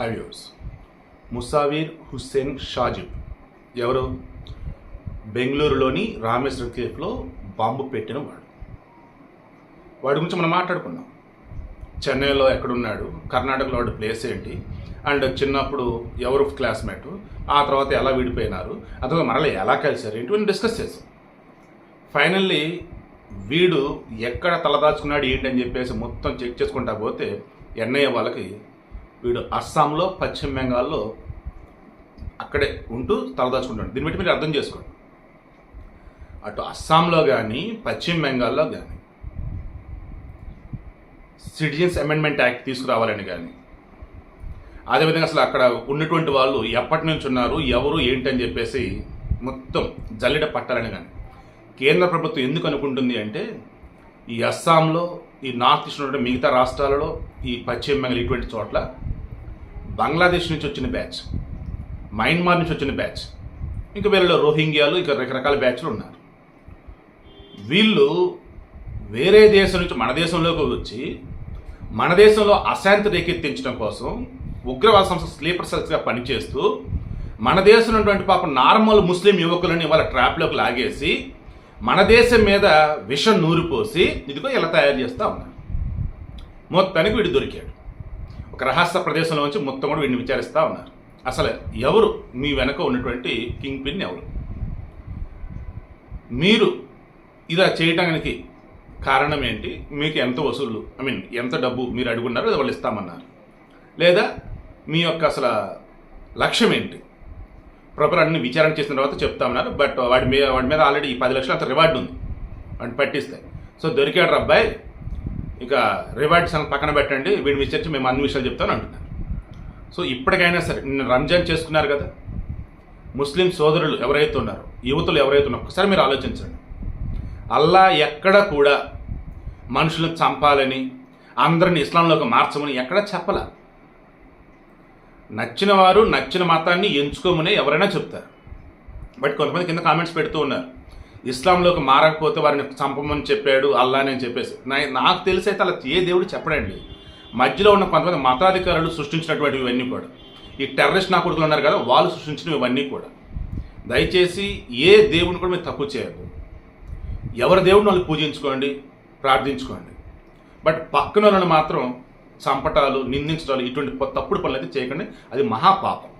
హైవ్యూస్ ముసావీర్ హుస్సేన్ షాజిబ్. ఎవరు? బెంగళూరులోని రామేశ్వరం కేఫ్లో బాంబు పెట్టిన వాడు. వాడి గురించి మనం మాట్లాడుకున్నాం చెన్నైలో ఎక్కడున్నాడు? కర్ణాటకలో వాడి ప్లేస్ ఏంటి? అండ్ చిన్నప్పుడు ఎవరు క్లాస్మేట్? ఆ తర్వాత ఎలా విడిపోయినారు? అతను మరలా ఎలా కలిశారు? ఏంటి? డిస్కస్ చేసాం ఫైనల్లీ వీడు ఎక్కడ తలదాచుకున్నాడు ఏంటి అని చెప్పేసి మొత్తం చెక్ చేసుకుంటా పోతే ఎన్ఐఏ వాళ్ళకి వీడు అస్సాంలో పశ్చిమ బెంగాల్లో అక్కడే ఉంటూ తలదాచుకుంటాడు దీన్ని బట్టి మీరు అర్థం చేసుకోండి. అటు అస్సాంలో కానీ పశ్చిమ బెంగాల్లో కానీ సిటిజన్స్ అమెండ్మెంట్ యాక్ట్ తీసుకురావాలని కానీ అదేవిధంగా అసలు అక్కడ ఉన్నటువంటి వాళ్ళు ఎప్పటి నుంచి ఉన్నారు ఎవరు ఏంటి అని చెప్పేసి మొత్తం జల్లెడ పట్టాలని కానీ కేంద్ర ప్రభుత్వం ఎందుకు అనుకుంటుంది అంటే ఈ అస్సాంలో ఈ నార్త్ ఈస్ట్ ఉన్నటువంటి మిగతా రాష్ట్రాలలో ఈ పశ్చిమ బెంగాల్ ఇటువంటి చోట్ల బంగ్లాదేశ్ నుంచి వచ్చిన బ్యాచ్ మయన్మార్ నుంచి వచ్చిన బ్యాచ్ ఇంకా వీళ్ళలో రోహింగ్యాలు ఇంకా రకరకాల బ్యాచ్లు ఉన్నారు. వీళ్ళు వేరే దేశం నుంచి మన దేశంలోకి వచ్చి మన దేశంలో అశాంతి రేకెత్తించడం కోసం ఉగ్రవాద సంస్థ స్లీపర్ సెల్స్గా పనిచేస్తూ మన దేశంలో ఉన్నటువంటి పాపం నార్మల్ ముస్లిం యువకులని వాళ్ళ ట్రాప్లోకి లాగేసి మన దేశం మీద విషం నూరిపోసి ఇదిగో ఇలా తయారు చేస్తూ ఉన్నారు మొత్తానికి వీడు దొరికాడు. ఒక రహస్య ప్రదేశంలో నుంచి మొత్తం కూడా వీడిని విచారిస్తూ ఉన్నారు. అసలు ఎవరు? మీ వెనక ఉన్నటువంటి కింగ్ పిన్ ఎవరు? మీరు ఇలా చేయడానికి కారణం ఏంటి? మీకు ఎంత వసూళ్ళు ఐ మీన్ ఎంత డబ్బు మీరు అడుగున్నారో అది వాళ్ళు ఇస్తామన్నారు? లేదా మీ యొక్క అసలు లక్ష్యం ఏంటి? ప్రాపర్ అన్ని విచారణ చేసిన తర్వాత చెప్తామన్నారు బట్ వాడి మీద వాడి మీద ఆల్రెడీ పది లక్షలు అంత రివార్డు ఉంది. వాడిని పట్టిస్తే. సో దొరికాడు అబ్బాయి. ఇక రివార్డ్స్ అని పక్కన పెట్టండి. వీడిని విచారించి మేము అన్ని విషయాలు చెప్తాను అంటున్నారు. సో ఇప్పటికైనా సరే నిన్న రంజాన్ చేసుకున్నారు కదా. ముస్లిం సోదరులు ఎవరైతే ఉన్నారో యువతులు ఎవరైతే ఉన్నారో ఒకసారి మీరు ఆలోచించండి. అల్లా ఎక్కడ కూడా మనుషులను చంపాలని అందరిని ఇస్లాంలోకి మార్చమని ఎక్కడ చెప్పలా? నచ్చిన వారు నచ్చిన మతాన్ని ఎంచుకోమని ఎవరైనా చెప్తారు. బట్ కొంతమంది కింద కామెంట్స్ పెడుతూ ఉన్నారు. ఇస్లాంలోకి మారకపోతే వారిని చంపమని చెప్పాడు అల్లాని అని చెప్పేసి. నాకు తెలిసి అయితే అలా ఏ దేవుడు చెప్పడండి. మధ్యలో ఉన్న కొంతమంది మతాధికారులు సృష్టించినటువంటివి ఇవన్నీ కూడా. ఈ టెర్రరిస్ట్ నా కొడుకులు ఉన్నారు కదా వాళ్ళు సృష్టించిన ఇవన్నీ కూడా. దయచేసి ఏ దేవుని కూడా మీరు తక్కువ చేయద్దు. ఎవరి దేవుడిని వాళ్ళు పూజించుకోండి ప్రార్థించుకోండి. బట్ పక్కన వాళ్ళని మాత్రం చంపటాలు నిందించడాలు ఇటువంటి తప్పుడు పనులు అయితే చేయకండి. అది మహాపాపం.